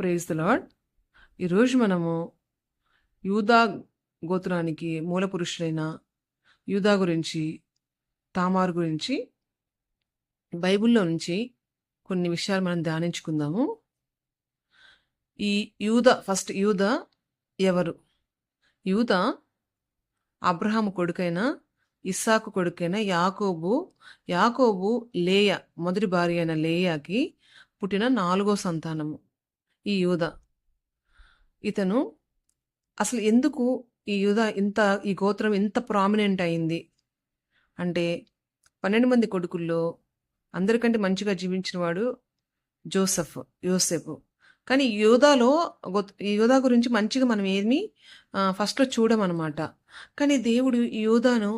Praise the lord ఈరోజు మనము యూదా గోత్రానికి మూల పురుషులైన యూదా గురించి తామారు గురించి బైబిల్లో నుంచి కొన్ని విషయాలు మనం ధ్యానించుకుందాము. ఈ యూద ఫస్ట్ యూద ఎవరు? యూద అబ్రహాము కొడుకైన ఇస్సాకు కొడుకైన యాకోబు యాకోబు లేయ మొదటి భార్య అయిన లేయాకి పుట్టిన నాలుగో సంతానము. ఈ యూధ. ఇతను అసలు ఎందుకు ఈ యూధ ఇంత ఈ గోత్రం ఇంత ప్రామినెంట్ అయింది? అంటే పన్నెండు మంది కొడుకుల్లో అందరికంటే మంచిగా జీవించిన వాడు జోసెఫ్ యోసెఫ్ కానీ యోధాలో ఈ యోధా గురించి మంచిగా మనం ఏమి ఫస్ట్లో చూడమన్నమాట కానీ దేవుడు ఈ యోధాను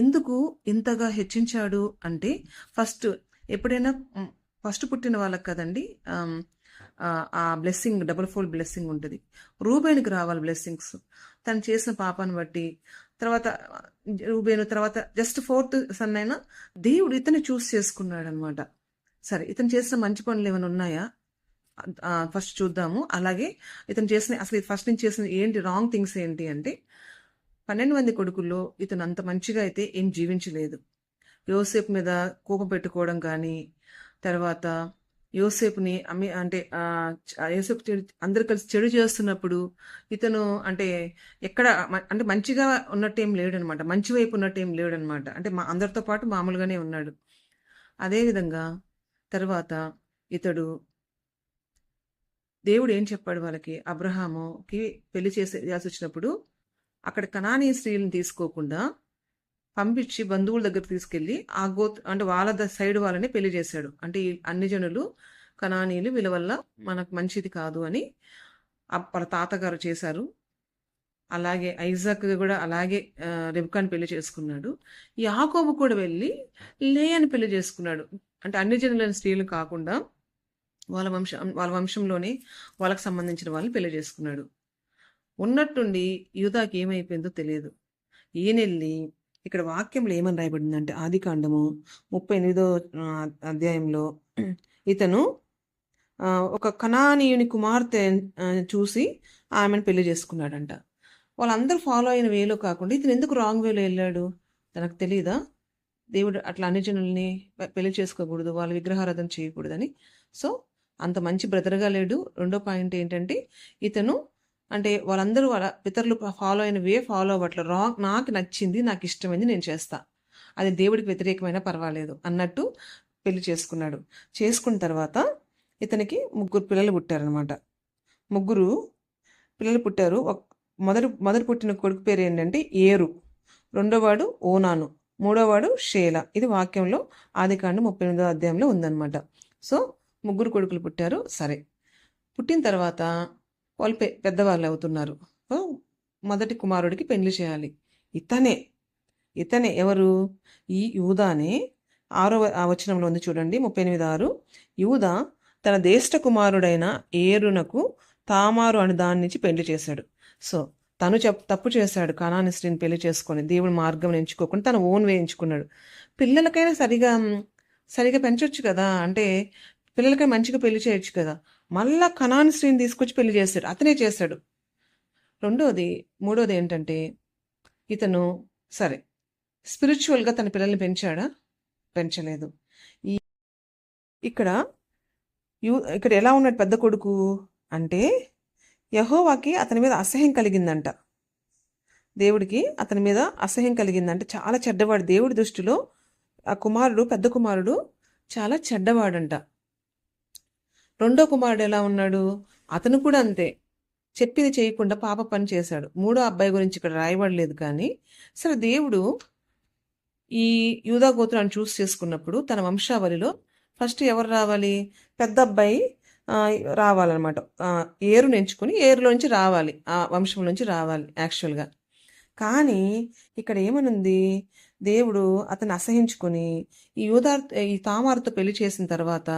ఎందుకు ఇంతగా హెచ్చించాడు అంటే ఫస్ట్ ఎప్పుడైనా ఫస్ట్ పుట్టిన వాళ్ళకి కదండి ఆ, బ్లెస్సింగ్ డబుల్ ఫోల్డ్ బ్లెస్సింగ్ ఉంటుంది. రూబేన్కి రావాలి బ్లెస్సింగ్స్ తను చేసిన పాపాన్ని బట్టి. తర్వాత రూబేను తర్వాత జస్ట్ ఫోర్త్ సన్ అయినా దేవుడు ఇతను చూస్ చేసుకున్నాడు అనమాట సరే ఇతను చేసిన మంచి పనులు ఏమైనా ఉన్నాయా? ఫస్ట్ చూద్దాము. అలాగే ఇతను చేసిన అసలు ఫస్ట్ నుంచి చేసిన ఏంటి రాంగ్ థింగ్స్ ఏంటి అంటే పన్నెండు మంది కొడుకుల్లో ఇతను అంత మంచిగా అయితే ఏం జీవించలేదు. యోసేపు మీద కోపం పెట్టుకోవడం కానీ తర్వాత యోసేపుని అమ్మి అంటే యోసేపు చెడు అందరు కలిసి చెడు చేస్తున్నప్పుడు ఇతను అంటే ఎక్కడ అంటే మంచిగా ఉన్నట్టేం లేడనమాట. మంచి వైపు ఉన్నట్టేం లేడనమాట. అంటే మా అందరితో పాటు మామూలుగానే ఉన్నాడు. అదేవిధంగా తర్వాత ఇతడు దేవుడు ఏం చెప్పాడు వాళ్ళకి? అబ్రహాముకి పెళ్ళి చేసేయాల్సి వచ్చినప్పుడు అక్కడ కనానీ స్త్రీలను తీసుకోకుండా పంపించి బంధువుల దగ్గర తీసుకెళ్ళి ఆ గోత్ అంటే వాళ్ళ ద- సైడ్ వాళ్ళని పెళ్ళి చేశాడు. అంటే ఈ అన్ని జనులు కణానీలు వీళ్ళ వల్ల మనకు మంచిది కాదు అని వాళ్ళ తాతగారు చేశారు. అలాగే ఐజాక్ కూడా అలాగే రెబ్కాని పెళ్ళి చేసుకున్నాడు. యాకోబు కూడా వెళ్ళి లేయని పెళ్ళి చేసుకున్నాడు. అంటే అన్ని జనులైన స్త్రీలు కాకుండా వాళ్ళ వంశం వాళ్ళ వంశంలోనే వాళ్ళకి సంబంధించిన వాళ్ళని పెళ్ళి చేసుకున్నాడు. ఉన్నట్టుండి యూదాకి ఏమైపోయిందో తెలియదు. ఈయనెళ్ళి ఇక్కడ వాక్యంలో ఏమని రాయబడిందంటే ఆది కాండము ముప్పై ఎనిమిదో అధ్యాయంలో ఇతను ఒక కణానీయుని కుమార్తె చూసి ఆమెను పెళ్ళి చేసుకున్నాడంట. వాళ్ళందరూ ఫాలో అయిన వేలో కాకుండా ఇతను ఎందుకు రాంగ్ వేలో వెళ్ళాడు? తనకు తెలియదా దేవుడు అట్లా అన్ని జనుల్ని పెళ్ళి చేసుకోకూడదు వాళ్ళ విగ్రహారాధన చేయకూడదని. సో అంత మంచి బ్రదర్గా లేడు. రెండో పాయింట్ ఏంటంటే ఇతను అంటే వాళ్ళందరూ వాళ్ళ పితరులు ఫాలో అయిన వే ఫాలో అవ్వట్లు. రాంగ్ నాకు నచ్చింది నాకు ఇష్టమైంది నేను చేస్తా. అది దేవుడికి వ్యతిరేకమైన పర్వాలేదు అన్నట్టు పెళ్ళి చేసుకున్నాడు. చేసుకున్న తర్వాత ఇతనికి ముగ్గురు పిల్లలు పుట్టారనమాట ముగ్గురు పిల్లలు పుట్టారు. మొదటి మొదటి పుట్టిన కొడుకు పేరు ఏంటంటే ఏరు. రెండోవాడు ఓనాను. మూడోవాడు షేల. ఇది వాక్యంలో ఆదికాండం ముప్పై ఎనిమిదో అధ్యాయంలో ఉందన్నమాట. సో ముగ్గురు కొడుకులు పుట్టారు. సరే. పుట్టిన తర్వాత వాళ్ళు పె పెద్దవాళ్ళు అవుతున్నారు. మొదటి కుమారుడికి పెళ్ళి చేయాలి. ఇతనే ఇతనే ఎవరు? ఈ యూదానే. ఆరో ఆ వచనంలో ఉంది చూడండి ముప్పై ఎనిమిది ఆరు. యూద తన దేష్ట కుమారుడైన ఏరునకు తామారు అని దాని నుంచి పెళ్ళి చేశాడు. సో తను చెప్ తప్పు చేశాడు. కణాని స్త్రీని పెళ్ళి చేసుకొని దేవుడి మార్గం ఎంచుకోకుండా తన ఓన్ వే ఎంచుకున్నాడు. పిల్లలకైనా సరిగా సరిగా పెంచవచ్చు కదా? అంటే పిల్లలకై మంచిగా పెళ్ళి చేయొచ్చు కదా? మళ్ళా కనాన్ స్త్రీని తీసుకొచ్చి పెళ్ళి చేస్తాడు. అతనే చేశాడు రెండోది మూడోది ఏంటంటే ఇతను సరే స్పిరిచువల్గా తన పిల్లల్ని పెంచాడా? పెంచలేదు. ఈ ఇక్కడ యూ ఇక్కడ ఎలా ఉన్నాడు పెద్ద కొడుకు? అంటే యహోవాకి అతని మీద అసహ్యం కలిగిందంట. దేవుడికి అతని మీద అసహ్యం కలిగిందంటే. చాలా చెడ్డవాడు. దేవుడి దృష్టిలో ఆ కుమారుడు పెద్ద కుమారుడు చాలా చెడ్డవాడంట. రెండో కుమారుడు ఎలా ఉన్నాడు? అతను కూడా అంతే. చెప్పింది చేయకుండా పాప పని చేశాడు. మూడో అబ్బాయి గురించి ఇక్కడ రాయబడలేదు కానీ సరే దేవుడు ఈ యూదా గోత్రాన్ని చూస్ చేసుకున్నప్పుడు తన వంశావళిలో ఫస్ట్ ఎవరు రావాలి? పెద్ద అబ్బాయి రావాలన్నమాట. ఏరు ఏరుని ఎంచుకొని ఏరులోంచి రావాలి. ఆ వంశం నుంచి రావాలి యాక్చువల్గా కానీ ఇక్కడ ఏమనుంది? దేవుడు అతన్ని అసహించుకొని ఈ యూదార్ ఈ తామారుతో పెళ్ళి చేసిన తర్వాత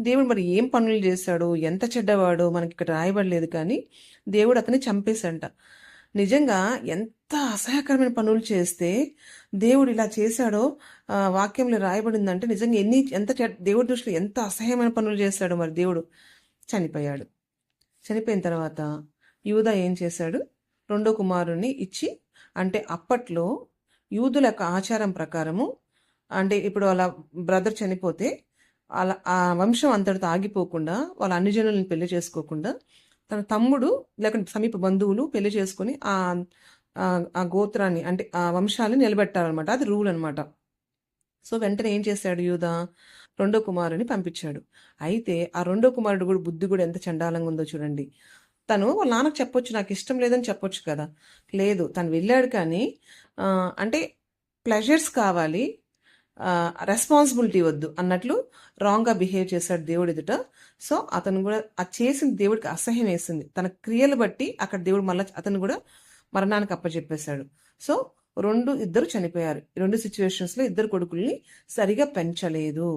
దేవుడు మరి ఏం పనులు చేశాడు? ఎంత చెడ్డవాడు? మనకి ఇక్కడ రాయబడలేదు కానీ దేవుడు అతన్ని చంపేశాడంట. నిజంగా ఎంత అసహ్యకరమైన పనులు చేస్తే దేవుడు ఇలా చేశాడో వాక్యంలో రాయబడిందంటే నిజంగా ఎన్ని ఎంత దేవుడి దృష్టిలో ఎంత అసహ్యమైన పనులు చేశాడో మరి దేవుడు? చనిపోయాడు. చనిపోయిన తర్వాత యూదా ఏం చేశాడు? రెండో కుమారుణ్ణి ఇచ్చి అంటే అప్పట్లో యూదుల యొక్క ఆచారం ప్రకారము అంటే ఇప్పుడు వాళ్ళ బ్రదర్ చనిపోతే అలా ఆ వంశం అంతటితో ఆగిపోకుండా వాళ్ళ అన్ని జనులను పెళ్ళి చేసుకోకుండా తన తమ్ముడు లేకుంటే సమీప బంధువులు పెళ్ళి చేసుకొని ఆ ఆ- గోత్రాన్ని అంటే ఆ వంశాన్ని నిలబెట్టాలన్నమాట అది రూల్ అనమాట సో వెంటనే ఏం చేశాడు యూదా? రెండో కుమారుని పంపించాడు. అయితే ఆ రెండో కుమారుడు కూడా బుద్ధి కూడా ఎంత చండాలంగా ఉందో చూడండి. తను వాళ్ళ నాన్నకు చెప్పొచ్చు నాకు ఇష్టం లేదని చెప్పొచ్చు కదా. లేదు తను వెళ్ళాడు కానీ అంటే ప్లెజర్స్ కావాలి రెస్పాన్సిబిలిటీ వద్దు అన్నట్లు రాంగ్గా బిహేవ్ చేశాడు దేవుడు ఎదుట. సో అతను కూడా ఆ చేసిన దేవుడికి అసహ్యం వేసింది. తన క్రియలు బట్టి అక్కడ దేవుడు మళ్ళీ అతను కూడా మరణానికి అప్పచెప్పేశాడు సో రెండు ఇద్దరు చనిపోయారు. రెండు సిచ్యువేషన్స్లో ఇద్దరు కొడుకుల్ని సరిగా పెంచలేదు.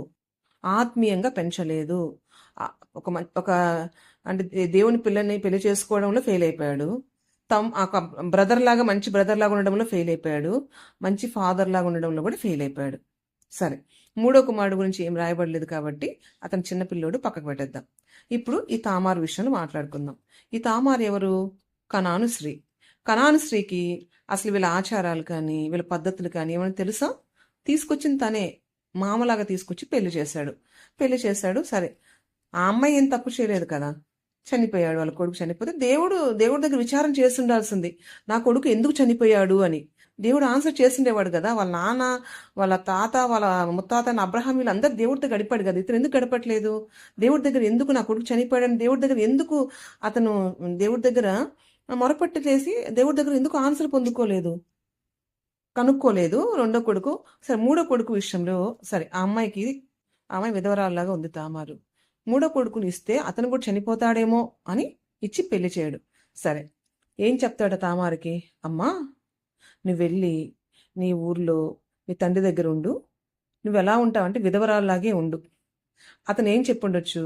ఆత్మీయంగా పెంచలేదు. ఒక ఒక అంటే దే- దేవుని పిల్లని పెళ్ళి చేసుకోవడంలో ఫెయిల్ అయిపోయాడు. తమ్ ఆ బ్రదర్ లాగా మంచి బ్రదర్ లాగా ఉండడంలో ఫెయిల్ అయిపోయాడు. మంచి ఫాదర్ లాగా ఉండడంలో కూడా ఫెయిల్ అయిపోయాడు. సరే మూడో కుమారుడు గురించి ఏం రాయబడలేదు కాబట్టి అతను చిన్న పిల్లోడు పక్కకు పెట్టేద్దాం. ఇప్పుడు ఈ తామారు విషయంలో మాట్లాడుకుందాం. ఈ తామారు ఎవరు? కనాను స్త్రీ. కనాను స్త్రీకి అసలు వీళ్ళ ఆచారాలు కానీ వీళ్ళ పద్ధతులు కానీ ఏమైనా తెలుసా? తీసుకొచ్చిన తనే మామలాగా తీసుకొచ్చి పెళ్ళి చేశాడు. పెళ్ళి చేశాడు సరే. ఆ అమ్మాయి ఏం తప్పు చేయలేదు కదా? చనిపోయాడు వాళ్ళ కొడుకు చనిపోతే దేవుడు దేవుడి దగ్గర విచారం చేస్తుండాల్సింది. నా కొడుకు ఎందుకు చనిపోయాడు అని. దేవుడు ఆన్సర్ చేసిండేవాడు కదా వాళ్ళ నాన్న వాళ్ళ తాత వాళ్ళ ముత్తాత అబ్రహాం వీళ్ళందరూ దేవుడితో గడిపాడు కదా ఇతను ఎందుకు గడపట్లేదు? దేవుడి దగ్గర ఎందుకు నా కొడుకు చనిపోయాడని దేవుడి దగ్గర ఎందుకు అతను దేవుడి దగ్గర మొరపట్టి చేసి దేవుడి దగ్గర ఎందుకు ఆన్సర్ పొందుకోలేదు? కనుక్కోలేదు రెండో కొడుకు. సరే మూడో కొడుకు విషయంలో సరే ఆ అమ్మాయికి ఆ అమ్మాయి విధవరాల్లాగా ఉంది తామారు. మూడో కొడుకుని ఇస్తే అతను కూడా చనిపోతాడేమో అని ఇచ్చి పెళ్ళి చేయడు. సరే ఏం చెప్తాడు తామారికి? అమ్మా నువ్వు వెళ్ళి నీ ఊర్లో నీ తండ్రి దగ్గర ఉండు. నువ్వు ఎలా ఉంటావంటే విధవరాల్లాగే ఉండు. అతను ఏం చెప్పుండొచ్చు?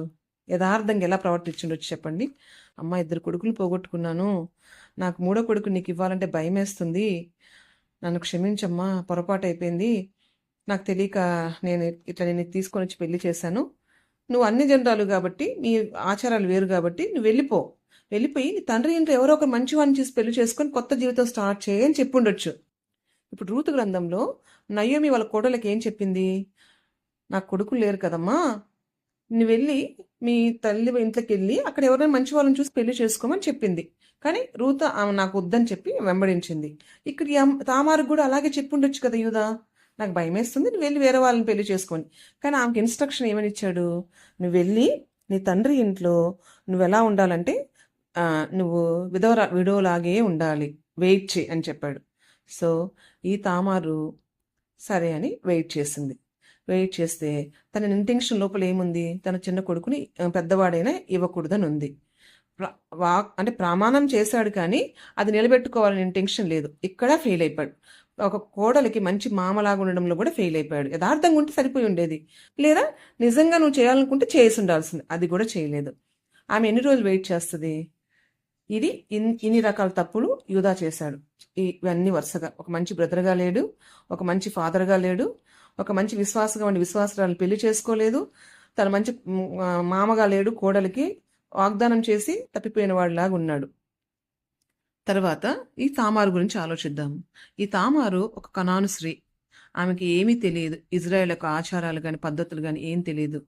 యథార్థంగా ఎలా ప్రవర్తించుండొచ్చు చెప్పండి? అమ్మ ఇద్దరు కొడుకులు పోగొట్టుకున్నాను. నాకు మూడో కొడుకు నీకు ఇవ్వాలంటే భయం వేస్తుంది నన్ను క్షమించమ్మా పొరపాటు అయిపోయింది నాకు తెలియక నేను ఇట్లా నేను తీసుకొని వచ్చి పెళ్ళి చేశాను. నువ్వు అన్ని జనరాలు కాబట్టి నీ ఆచారాలు వేరు కాబట్టి నువ్వు వెళ్ళిపో. వెళ్ళిపోయి నీ తండ్రి ఇంట్లో ఎవరో ఒక మంచి వాడిని చూసి పెళ్ళి చేసుకొని కొత్త జీవితం స్టార్ట్ చేయని అని చెప్పుండొచ్చు ఇప్పుడు రూతు గ్రంథంలో నయోమి వాళ్ళ కోడలకి ఏం చెప్పింది? నాకు కొడుకులు లేరు కదమ్మా. నువ్వు వెళ్ళి మీ తల్లి ఇంట్లోకి వెళ్ళి అక్కడ ఎవరైనా మంచి వాళ్ళని చూసి పెళ్ళి చేసుకోమని చెప్పింది. కానీ రూత ఆమె నాకు వద్దని చెప్పి వెంబడించింది. ఇక్కడ తామారు కూడా అలాగే చెప్పుండొచ్చు కదా యూదా? నాకు భయం వేస్తుంది నువ్వు వెళ్ళి వేరే వాళ్ళని పెళ్ళి చేసుకొని. కానీ ఆమెకి ఇన్స్ట్రక్షన్ ఏమని ఇచ్చాడు? నువ్వు వెళ్ళి నీ తండ్రి ఇంట్లో నువ్వు ఎలా ఉండాలంటే నువ్వు విధవరా విడోలాగే ఉండాలి. వెయిట్ చే అని చెప్పాడు. సో ఈ తామారు సరే అని వెయిట్ చేసింది. వెయిట్ చేస్తే తన ఇంటెన్షన్ లోపల ఏముంది? తన చిన్న కొడుకుని పెద్దవాడైనా ఇవ్వకూడదని ఉంది. వా అంటే ప్రమాణం చేశాడు కానీ అది నిలబెట్టుకోవాలని ఇంటెన్షన్ లేదు. ఇక్కడ ఫెయిల్ అయిపోయాడు. ఒక కోడలికి మంచి మామలాగా ఉండడంలో కూడా ఫెయిల్ అయిపోయాడు. యథార్థంగా ఉంటే సరిపోయి ఉండేది. లేదా నిజంగా నువ్వు చేయాలనుకుంటే చేసి ఉండాల్సింది అది కూడా చేయలేదు. ఆమె ఎన్ని రోజులు వెయిట్ చేస్తుంది? ఇది ఇన్ ఇన్ని రకాల తప్పులు యూదా చేశాడు. ఇవన్నీ వరుసగా. ఒక మంచి బ్రదర్గా లేడు. ఒక మంచి ఫాదర్గా లేడు. ఒక మంచి విశ్వాసగా ఉండి విశ్వాసరాలు పెళ్ళి చేసుకోలేదు. తన మంచి మామగా లేడు కోడలికి వాగ్దానం చేసి తప్పిపోయిన వాడిలాగా ఉన్నాడు. తర్వాత ఈ తామారు గురించి ఆలోచిద్దాం. ఈ తామారు ఒక కనాను స్త్రీ. ఆమెకి ఏమీ తెలియదు. ఇజ్రాయెల్ యొక్క ఆచారాలు కానీ పద్ధతులు కానీ ఏం తెలియదు.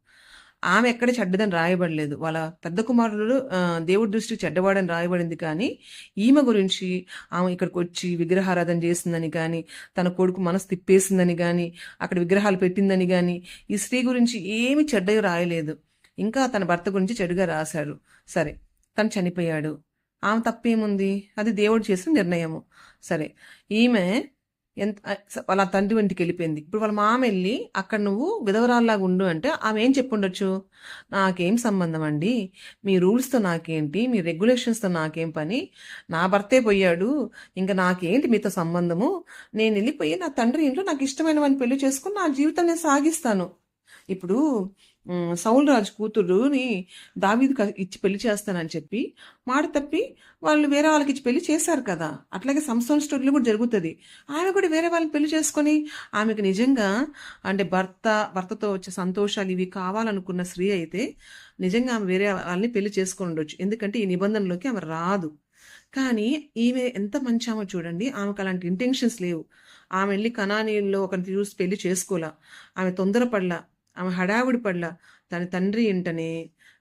ఆమె ఎక్కడ చెడ్డదని రాయబడలేదు. వాళ్ళ పెద్ద కుమారుడు దేవుడి దృష్టి చెడ్డవాడని రాయబడింది కానీ ఈమె గురించి ఆమె ఇక్కడికి వచ్చి విగ్రహారాధన చేసిందని కానీ తన కొడుకు మనసు తిప్పేసిందని కానీ అక్కడ విగ్రహాలు పెట్టిందని కానీ ఈ స్త్రీ గురించి ఏమి చెడ్డగా రాయలేదు. ఇంకా తన భర్త గురించి చెడుగా రాశారు. సరే తను చనిపోయాడు. ఆమె తప్పేముంది? అది దేవుడు చేసిన నిర్ణయము. సరే. ఈమె ఎంత వాళ్ళ తండ్రి ఇంటికి వెళ్ళిపోయింది. ఇప్పుడు వాళ్ళ మామ వెళ్ళి అక్కడ నువ్వు విధవరాల్లాగా ఉండు అంటే ఆమె ఏం చెప్పుండొచ్చు? నాకేం సంబంధం అండి? మీ రూల్స్తో నాకేంటి? మీ రెగ్యులేషన్స్తో నాకేం పని? నా భర్తే పోయాడు. ఇంకా నాకేంటి మీతో సంబంధము? నేను వెళ్ళిపోయి నా తండ్రి ఇంట్లో నాకు ఇష్టమైన వాడిని పెళ్ళి చేసుకుని నా జీవితం నేను సాగిస్తాను. ఇప్పుడు ఉమ్, రాజు కూతురుని దావీదు ఇచ్చి పెళ్ళి చేస్తానని చెప్పి మాట తప్పి వాళ్ళు వేరే వాళ్ళకి ఇచ్చి పెళ్ళి చేశారు కదా. అట్లాగే సంస్థల స్టోరీలో కూడా జరుగుతుంది. ఆమె కూడా వేరే వాళ్ళని పెళ్ళి చేసుకొని ఆమెకు నిజంగా అంటే భర్త భర్తతో వచ్చే సంతోషాలు ఇవి కావాలనుకున్న స్త్రీ అయితే నిజంగా ఆమె వేరే వాళ్ళని పెళ్ళి చేసుకొని ఉండొచ్చు. ఎందుకంటే ఈ నిబంధనలోకి ఆమె రాదు. కానీ ఈమె ఎంత మంచి ఆమె చూడండి. ఆమెకు అలాంటి ఇంటెన్షన్స్ లేవు. ఆమె వెళ్ళి కణానీల్లో ఒకరిని చూసి పెళ్ళి చేసుకోలే ఆమె తొందరపడలా. ఆమె హడావుడి పడలా తన తండ్రి ఇంటనే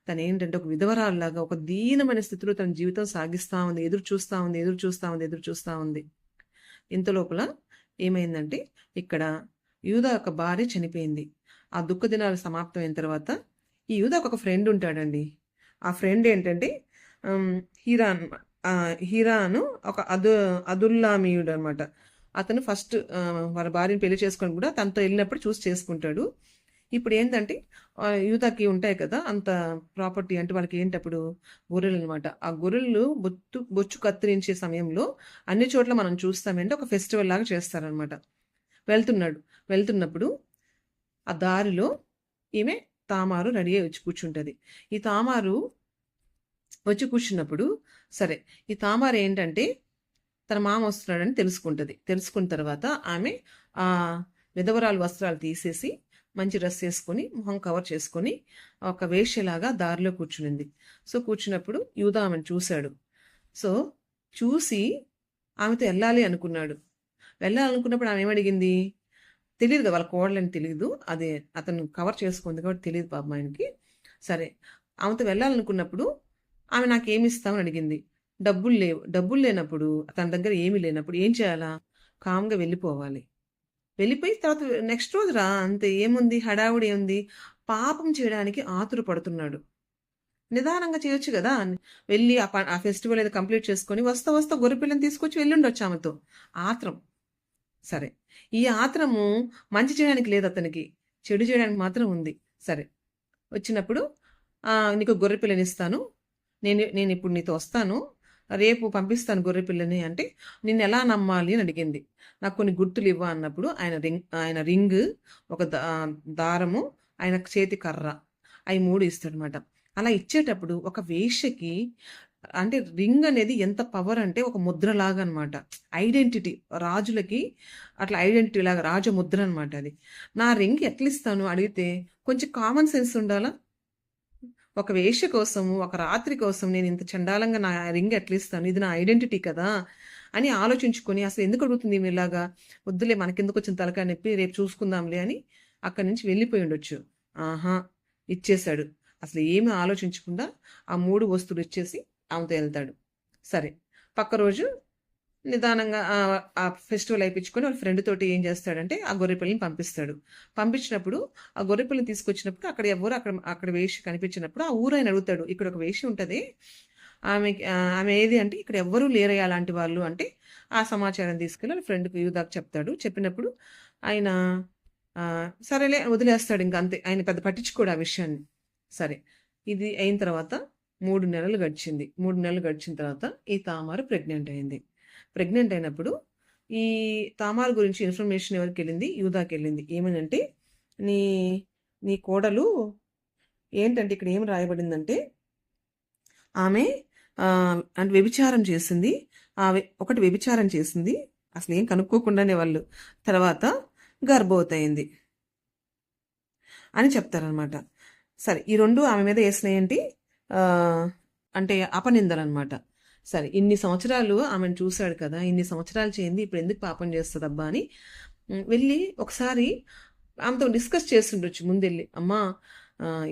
తను ఏంటంటే ఒక విధవరాల్లాగా ఒక దీనమైన స్థితిలో తన జీవితం సాగిస్తూ ఉంది ఎదురు చూస్తూ ఉంది ఎదురు చూస్తూ ఉంది ఎదురు చూస్తూ ఉంది. ఇంత లోపల ఏమైందంటే ఇక్కడ యూద ఒక భార్య చనిపోయింది. ఆ దుఃఖ దినాలు సమాప్తమైన తర్వాత ఈ యూదాకు ఒక ఫ్రెండ్ ఉంటాడండి. ఆ ఫ్రెండ్ ఏంటంటే ఉమ్, హీరాన్ హీరాను ఒక అదు అదుల్లామీయుడు అనమాట అతను ఫస్ట్ వాళ్ళ భార్యను పెళ్ళి చేసుకొని కూడా తనతో వెళ్ళినప్పుడు చూసి చేసుకుంటాడు. ఇప్పుడు ఏంటంటే యూతకి ఉంటాయి కదా అంత ప్రాపర్టీ అంటే వాళ్ళకి ఏంటప్పుడు గొర్రెలు అనమాట ఆ గొర్రెలు బొత్తు బొచ్చు కత్తిరించే సమయంలో అన్ని చోట్ల మనం చూస్తామంటే ఒక ఫెస్టివల్ లాగా చేస్తారనమాట. వెళ్తున్నాడు. వెళ్తున్నప్పుడు ఆ దారిలో ఈమె తామారు రెడీ అయ్యి వచ్చి కూర్చుంటుంది. ఈ తామారు వచ్చి కూర్చున్నప్పుడు సరే ఈ తామారు ఏంటంటే తన మామ వస్తున్నాడని తెలుసుకుంటుంది. తెలుసుకున్న తర్వాత ఆమె ఆ విధవరాలు వస్త్రాలు తీసేసి మంచి డ్రెస్ వేసుకొని మొహం కవర్ చేసుకొని ఒక వేష్యలాగా దారిలో కూర్చునింది. సో కూర్చున్నప్పుడు యూదా ఆమెను చూశాడు. సో చూసి ఆమెతో వెళ్ళాలి అనుకున్నాడు. వెళ్ళాలనుకున్నప్పుడు ఆమె ఏమడిగింది? తెలియదు కదా వాళ్ళ కోడలని తెలియదు అదే అతను కవర్ చేసుకుంది కాబట్టి తెలియదు పాపం ఆయనకి. సరే ఆమెతో వెళ్ళాలనుకున్నప్పుడు ఆమె నాకు ఏమి ఇస్తామని అడిగింది. డబ్బులు లేవు డబ్బులు లేనప్పుడు తన దగ్గర ఏమీ లేనప్పుడు ఏం చేయాలా? కామ్గా వెళ్ళిపోవాలి. వెళ్ళిపోయి తర్వాత నెక్స్ట్ రోజు రా అంతే ఏముంది? హడావుడి ఏముంది పాపం చేయడానికి ఆతురపడుతున్నాడు. నిదానంగా చేయొచ్చు కదా? వెళ్ళి ఆ ఆ ఫెస్టివల్ ఏదో కంప్లీట్ చేసుకొని వస్తా వస్తా గొర్రెపిల్లని తీసుకొచ్చి వెళ్ళుండొచ్చు ఆమెతో. ఆత్రం. సరే. ఈ ఆత్రము మంచి చేయడానికి లేదు అతనికి. చెడు చేయడానికి మాత్రం ఉంది. సరే. వచ్చినప్పుడు నీకు గొర్రెపిల్లని ఇస్తాను. నేను నేను ఇప్పుడు నీతో వస్తాను. రేపు పంపిస్తాను గొర్రె పిల్లని అంటే నిన్ను ఎలా నమ్మాలి అని అడిగింది. నాకు కొన్ని గుర్తులు ఇవ్వ అన్నప్పుడు ఆయన రింగ్ ఆయన రింగ్ ఒక దారము ఆయన చేతి కర్ర అవి మూడు ఇస్తాడనమాట అలా ఇచ్చేటప్పుడు ఒక వేష్యకి అంటే రింగ్ అనేది ఎంత పవర్ అంటే ఒక ముద్రలాగా అనమాట ఐడెంటిటీ రాజులకి అట్లా ఐడెంటిటీ లాగా రాజముద్ర అనమాట అది. నా రింగ్ ఎట్లా ఇస్తాను అడిగితే కొంచెం కామన్ సెన్స్ ఉండాలా? ఒక వేష కోసము ఒక రాత్రి కోసం నేను ఇంత చండాలంగా నా రింగ్ ఎట్లా ఇస్తాను ఇది నా ఐడెంటిటీ కదా అని ఆలోచించుకొని అసలు ఎందుకు అడుగుతుంది ఈమె ఇలాగా? వద్దులే మనకెందుకు వచ్చిన తలకాయ నొప్పి రేపు చూసుకుందాంలే అని అక్కడి నుంచి వెళ్ళిపోయి ఉండొచ్చు. ఆహా ఇచ్చేశాడు. అసలు ఏమీ ఆలోచించకుండా ఆ మూడు వస్తువులు ఇచ్చేసి ఆమెతో వెళ్తాడు. సరే పక్క రోజు నిదానంగా ఆ- ఫెస్టివల్ అయిపించుకొని వాళ్ళ ఫ్రెండ్ తోటి ఏం చేస్తాడంటే ఆ గొర్రెపిల్లని పంపిస్తాడు. పంపించినప్పుడు ఆ గొర్రెపిల్లని తీసుకొచ్చినప్పుడు అక్కడ ఎవరు అక్కడ అక్కడ వేషి కనిపించినప్పుడు ఆ ఊరు ఆయన అడుగుతాడు. ఇక్కడ ఒక వేషి ఉంటుంది. ఆమె ఆమె ఏది అంటే ఇక్కడ ఎవ్వరూ లేరయ్యా అలాంటి వాళ్ళు అంటే ఆ సమాచారం తీసుకెళ్ళి వాళ్ళ ఫ్రెండ్కి యూదాకు చెప్తాడు. చెప్పినప్పుడు ఆయన సరేలే వదిలేస్తాడు ఇంకా అంతే. ఆయన పెద్ద పట్టించుకోడు ఆ విషయాన్ని. సరే. ఇది అయిన తర్వాత మూడు నెలలు గడిచింది. మూడు నెలలు గడిచిన తర్వాత ఈ తామారు ప్రెగ్నెంట్ అయింది. ప్రెగ్నెంట్ అయినప్పుడు ఈ తామార్ గురించి ఇన్ఫర్మేషన్ ఎవరికి వెళ్ళింది? యూదాకి వెళ్ళింది. ఏమనంటే నీ నీ కోడలు ఏంటంటే ఇక్కడ ఏం రాయబడిందంటే ఆమె అంటే వ్యభిచారం చేసింది. ఆ ఒకటి వ్యభిచారం చేసింది. అసలు ఏం కనుక్కోకుండానే వాళ్ళు తర్వాత గర్భవతయింది అని చెప్తారనమాట. సరే ఈ రెండు ఆమె మీద వేసినాయి ఏంటి? అంటే అపనిందలన్నమాట సరే ఇన్ని సంవత్సరాలు ఆమెను చూశాడు కదా ఇన్ని సంవత్సరాలు చేయింది ఇప్పుడు ఎందుకు పాపం చేస్తుందబ్బా అని. వెళ్ళి ఒకసారి ఆమెతో డిస్కస్ చేస్తుండొచ్చు ముందెళ్ళి. అమ్మా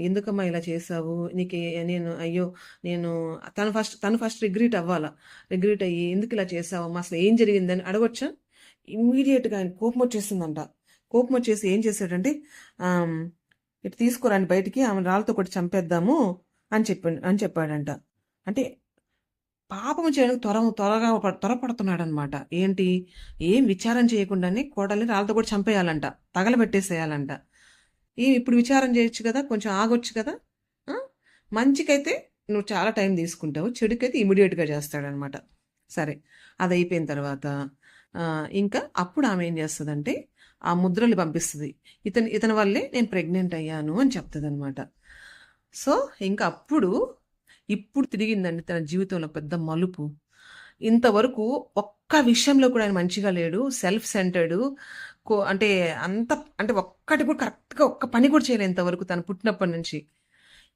ఎందుకమ్మా ఇలా చేసావు నీకు నేను అయ్యో నేను తను ఫస్ట్ తను ఫస్ట్ రిగ్రీట్ అవ్వాలా? రిగ్రీట్ అయ్యి ఎందుకు ఇలా చేసావమ్మా అసలు ఏం జరిగిందని అడగొచ్చా? ఇమ్మీడియట్గా ఆయన కోపం వచ్చేసిందంట. కోపం వచ్చేసి ఏం చేశాడంటే ఇటు తీసుకురండి బయటికి ఆమె రాళ్ళతో కొట్టి చంపేద్దాము అని చెప్పి అని చెప్పాడంట. అంటే పాపం చేయడానికి త్వర త్వరగా త్వరపడుతున్నాడు అనమాట ఏంటి? ఏం విచారం చేయకుండానే కోడల్ని రాళ్ళతో కూడా చంపేయాలంట. తగలబెట్టేసేయాలంట. ఏం ఇప్పుడు విచారం చేయొచ్చు కదా? కొంచెం ఆగొచ్చు కదా? మంచికైతే నువ్వు చాలా టైం తీసుకుంటావు. చెడుకైతే ఇమీడియట్గా చేస్తాడనమాట. సరే అది అయిపోయిన తర్వాత ఇంకా అప్పుడు ఆమె ఏం చేస్తుందంటే ఆ ముద్రలు పంపిస్తుంది. ఇతని ఇతని వల్లే నేను ప్రెగ్నెంట్ అయ్యాను అని చెప్తుంది అనమాట సో ఇంకా అప్పుడు ఇప్పుడు తిరిగిందండి తన జీవితంలో పెద్ద మలుపు. ఇంతవరకు ఒక్క విషయంలో కూడా ఆయన మంచిగా లేడు. సెల్ఫ్ సెంటర్డ్ కో అంటే అంత అంటే ఒక్కటి కూడా కరెక్ట్గా ఒక్క పని కూడా చేయలేదు ఇంతవరకు తను పుట్టినప్పటి నుంచి.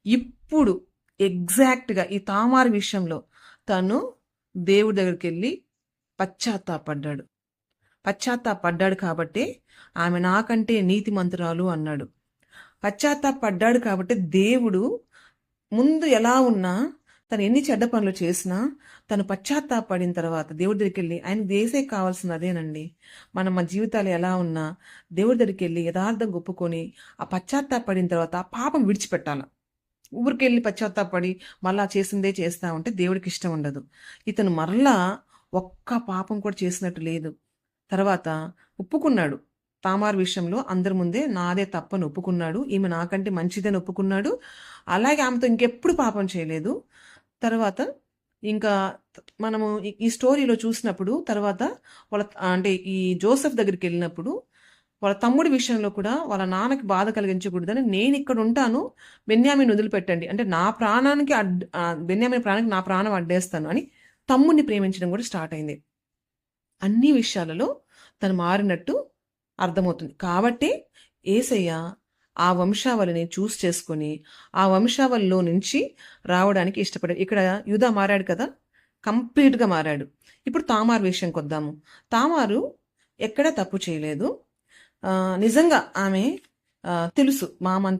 ఇప్పుడు ఎగ్జాక్ట్గా ఈ తామారు విషయంలో తను దేవుడి దగ్గరికి వెళ్ళి పశ్చాత్తాపడ్డాడు. పశ్చాత్తాపడ్డాడు కాబట్టి ఆమె నాకంటే నీతిమంతురాలు అన్నాడు. పశ్చాత్తాపడ్డాడు కాబట్టి దేవుడు ముందు ఎలా ఉన్నా తను ఎన్ని చెడ్డ పనులు చేసినా తను పశ్చాత్తాపడిన తర్వాత దేవుడి దగ్గరికి వెళ్ళి ఆయన దేశే కావాల్సిన అదేనండి. మనం మన జీవితాలు ఎలా ఉన్నా దేవుడి దగ్గరికి వెళ్ళి యథార్థం ఒప్పుకొని ఆ పశ్చాత్తాపడిన తర్వాత ఆ పాపం విడిచిపెట్టాలి. ఊరికి వెళ్ళి పశ్చాత్తాపడి మళ్ళా చేసిందే చేస్తా ఉంటే దేవుడికి ఇష్టం ఉండదు. ఇతను మరలా ఒక్క పాపం కూడా చేసినట్టు లేదు. తర్వాత ఒప్పుకున్నాడు. తామార్ విషయంలో అందరి ముందే నాదే తప్పని ఒప్పుకున్నాడు ఈమె నాకంటే మంచిదని ఒప్పుకున్నాడు అలాగే ఆమెతో ఇంకెప్పుడు పాపం చేయలేదు. తర్వాత ఇంకా మనము ఈ- స్టోరీలో చూసినప్పుడు తర్వాత వాళ్ళ అంటే ఈ జోసెఫ్ దగ్గరికి వెళ్ళినప్పుడు వాళ్ళ తమ్ముడి విషయంలో కూడా వాళ్ళ నాన్నకి బాధ కలిగించకూడదని నేను ఇక్కడ ఉంటాను. బెన్యామిని వదిలిపెట్టండి. అంటే నా ప్రాణానికి అడ్ బెన్యామిని ప్రాణానికి నా ప్రాణం అడ్డేస్తాను అని తమ్ముడిని ప్రేమించడం కూడా స్టార్ట్ అయింది. అన్ని విషయాలలో తను మారినట్టు అర్థమవుతుంది. కాబట్టి ఏసయ్య ఆ వంశావళిని చూస్ చేసుకొని ఆ వంశావళిలో నుంచి రావడానికి ఇష్టపడాడు. ఇక్కడ యూదా మారాడు కదా? కంప్లీట్గా మారాడు. ఇప్పుడు తామారు విషయంకి వద్దాము తామారు ఎక్కడ తప్పు చేయలేదు. నిజంగా ఆమె తెలుసు మామని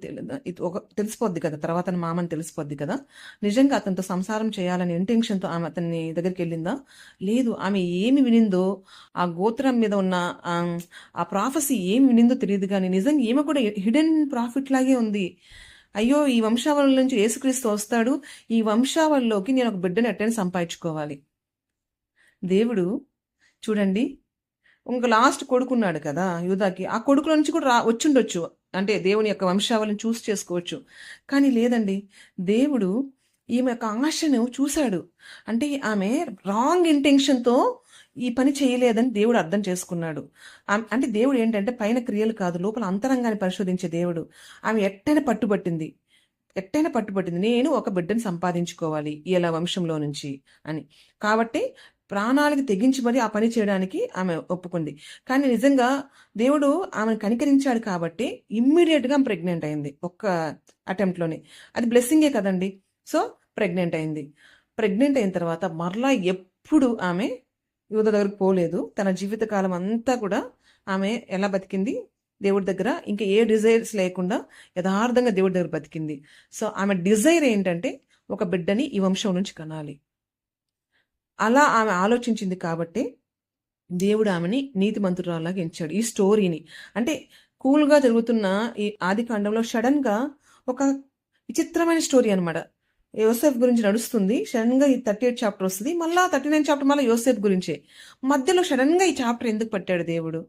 ఇది ఒక తెలిసిపోద్ది కదా తర్వాత మామని తెలిసిపోద్ది కదా. నిజంగా అతనితో సంసారం చేయాలనే ఇంటెన్షన్తో ఆమె అతన్ని దగ్గరికి వెళ్ళిందా? లేదు. ఆమె ఏమి వినిందో ఆ గోత్రం మీద ఉన్న ఆ, ప్రాఫెసీ ఏమి వినిందో తెలియదు కానీ నిజంగా ఈమె కూడా హిడెన్ ప్రాఫిట్ లాగే ఉంది. అయ్యో ఈ వంశావళి నుంచి యేసుక్రీస్తు వస్తాడు. ఈ వంశావళిలోకి నేను ఒక బిడ్డని ఎట్టని సంపాదించుకోవాలి. దేవుడు చూడండి ఇంక లాస్ట్ కొడుకున్నాడు కదా యూదాకి. ఆ కొడుకుల నుంచి కూడా రా వచ్చిండొచ్చు. అంటే దేవుని యొక్క వంశావళిని చూస్ చేసుకోవచ్చు. కానీ లేదండి దేవుడు ఈమె యొక్క ఆశను చూశాడు. అంటే ఆమె రాంగ్ ఇంటెన్షన్తో ఈ పని చేయలేదని దేవుడు అర్థం చేసుకున్నాడు. అంటే దేవుడు ఏంటంటే పైన క్రియలు కాదు లోపల అంతరంగాన్ని పరిశోధించే దేవుడు. ఆమె ఎట్టైనా పట్టుబట్టింది. ఎట్టైనా పట్టుబట్టింది. నేను ఒక బిడ్డను సంపాదించుకోవాలి ఇలా వంశంలో నుంచి అని. కాబట్టి ప్రాణాలకు తెగించి మరి ఆ పని చేయడానికి ఆమె ఒప్పుకుంది. కానీ నిజంగా దేవుడు ఆమెను కనికరించాడు కాబట్టి ఇమ్మీడియట్గా ప్రెగ్నెంట్ అయింది ఒక్క అటెంప్ట్లోనే అది బ్లెస్సింగే కదండి. సో ప్రెగ్నెంట్ అయింది. ప్రెగ్నెంట్ అయిన తర్వాత మరలా ఎప్పుడు ఆమె యువత దగ్గరకు పోలేదు. తన జీవితకాలం అంతా కూడా ఆమె ఎలా బతికింది? దేవుడి దగ్గర ఇంకా ఏ డిజైర్స్ లేకుండా యథార్థంగా దేవుడి దగ్గర బతికింది. సో ఆమె డిజైర్ ఏంటంటే ఒక బిడ్డని ఈ వంశం నుంచి కనాలి. అలా ఆమె ఆలోచించింది కాబట్టి దేవుడు ఆమెని నీతిమంతురాలాగా ఎంచాడు. ఈ స్టోరీని అంటే కూల్గా జరుగుతున్న ఈ ఆది కాండంలో సడన్గా ఒక విచిత్రమైన స్టోరీ అనమాట యోసెఫ్ గురించి నడుస్తుంది సడన్గా ఈ థర్టీ ఎయిట్ చాప్టర్ వస్తుంది మళ్ళీ థర్టీ నైన్ చాప్టర్ మళ్ళీ యోసెఫ్ గురించే. మధ్యలో సడన్గా ఈ చాప్టర్ ఎందుకు పట్టాడు దేవుడు?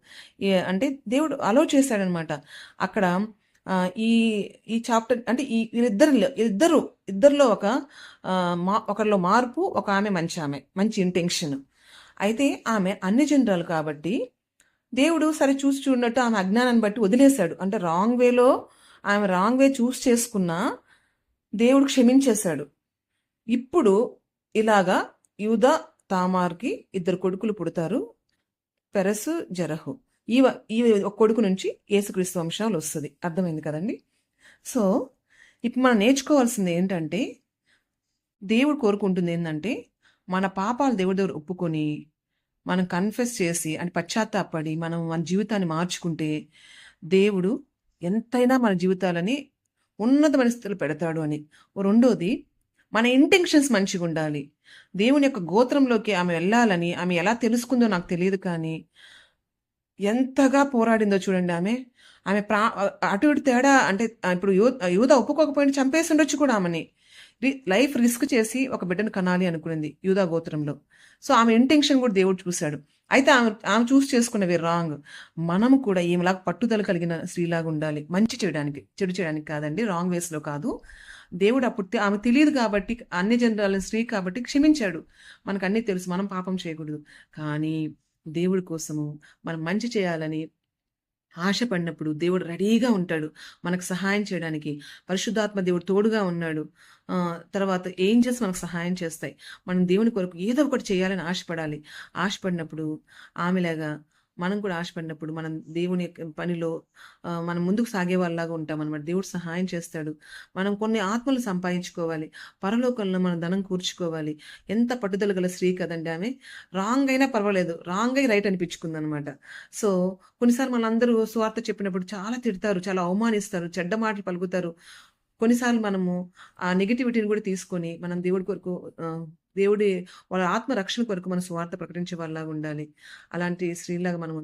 అంటే దేవుడు అలో చేశాడనమాట అక్కడ ఈ ఈ చాప్టర్ అంటే ఈ వీరిద్దరిలో ఇద్దరు ఇద్దరిలో ఒక మా ఒకరిలో మార్పు ఒక ఆమె మంచి ఆమె మంచి ఇంటెన్షన్ అయితే ఆమె అన్ని జనరాలు కాబట్టి దేవుడు సరే చూసి చూడనట్టు ఆమె అజ్ఞానాన్ని బట్టి వదిలేశాడు. అంటే రాంగ్ వేలో ఆమె రాంగ్ వే చూస్ చేసుకున్నా దేవుడు క్షమించేశాడు. ఇప్పుడు ఇలాగా యూదా తామార్కి ఇద్దరు కొడుకులు పుడతారు. పెరసు జరహు. ఈ ఈ ఒక కొడుకు నుంచి యేసుక్రీస్తు వంశాలు వస్తుంది. అర్థమైంది కదండి? సో ఇప్పుడు మనం నేర్చుకోవాల్సింది ఏంటంటే దేవుడు కోరుకుంటుంది ఏంటంటే మన పాపాలు దేవుడి దగ్గర ఒప్పుకొని మనం కన్ఫెస్ చేసి అంటే పశ్చాత్తాపడి మనం మన జీవితాన్ని మార్చుకుంటే దేవుడు ఎంతైనా మన జీవితాలని ఉన్నతమైన స్థితిలో పెడతాడు అని. రెండోది మన ఇంటెన్షన్స్ మంచిగా ఉండాలి. దేవుని యొక్క గోత్రంలోకి ఆమె వెళ్ళాలని ఆమె ఎలా తెలుసుకుందో నాకు తెలియదు కానీ ఎంతగా పోరాడిందో చూడండి ఆమె. ఆమె ప్రా అటు ఇటు తేడా అంటే ఇప్పుడు యూ యూద ఒప్పుకోకపోయినా చంపేసి ఉండొచ్చు కూడా ఆమెని. రి- లైఫ్ రిస్క్ చేసి ఒక బిడ్డను కనాలి అనుకునింది యూదా గోత్రంలో. సో ఆమె ఇంటెన్షన్ కూడా దేవుడు చూశాడు. అయితే ఆమె ఆమె చూస్ చేసుకున్నవి రాంగ్. మనము కూడా ఈమెలాగా పట్టుదల కలిగిన స్త్రీలాగా ఉండాలి. మంచి చేయడానికి చెడు చేయడానికి కాదండి రాంగ్ వేస్లో కాదు. దేవుడు అప్పుడు ఆమె తెలియదు కాబట్టి అన్ని జనరాల స్త్రీ కాబట్టి క్షమించాడు. మనకు అన్నీ తెలుసు మనం పాపం చేయకూడదు. కానీ దేవుడి కోసము మనం మంచి చేయాలని ఆశపడినప్పుడు దేవుడు రెడీగా ఉంటాడు మనకు సహాయం చేయడానికి. పరిశుద్ధాత్మ దేవుడు తోడుగా ఉన్నాడు. తర్వాత ఏంజల్స్ మనకు సహాయం చేస్తాయి. మనం దేవుని కొరకు ఏదో ఒకటి చేయాలని ఆశపడాలి. ఆశపడినప్పుడు ఆమెలాగా మనం కూడా ఆశపడినప్పుడు మనం దేవుని యొక్క పనిలో మనం ముందుకు సాగే వాళ్ళలాగా ఉంటాం అనమాట దేవుడు సహాయం చేస్తాడు. మనం కొన్ని ఆత్మలు సంపాదించుకోవాలి. పరలోకంలో మనం ధనం కూర్చుకోవాలి. ఎంత పట్టుదల గల స్త్రీ కదండి ఆమె. రాంగ్ అయినా పర్వాలేదు. రాంగ్ అయి రైట్ అనిపించుకుంది అనమాట సో కొన్నిసార్లు మనందరూ స్వార్థ చెప్పినప్పుడు చాలా తిడతారు చాలా అవమానిస్తారు చెడ్డ మాటలు పలుకుతారు. కొన్నిసార్లు మనము ఆ నెగిటివిటీని కూడా తీసుకొని మనం దేవుడి కొరకు దేవుడి వాళ్ళ ఆత్మ రక్షణ కొరకు మన స్వార్థ ప్రకటించే వాళ్ళలాగా ఉండాలి. అలాంటి స్త్రీలాగా మనం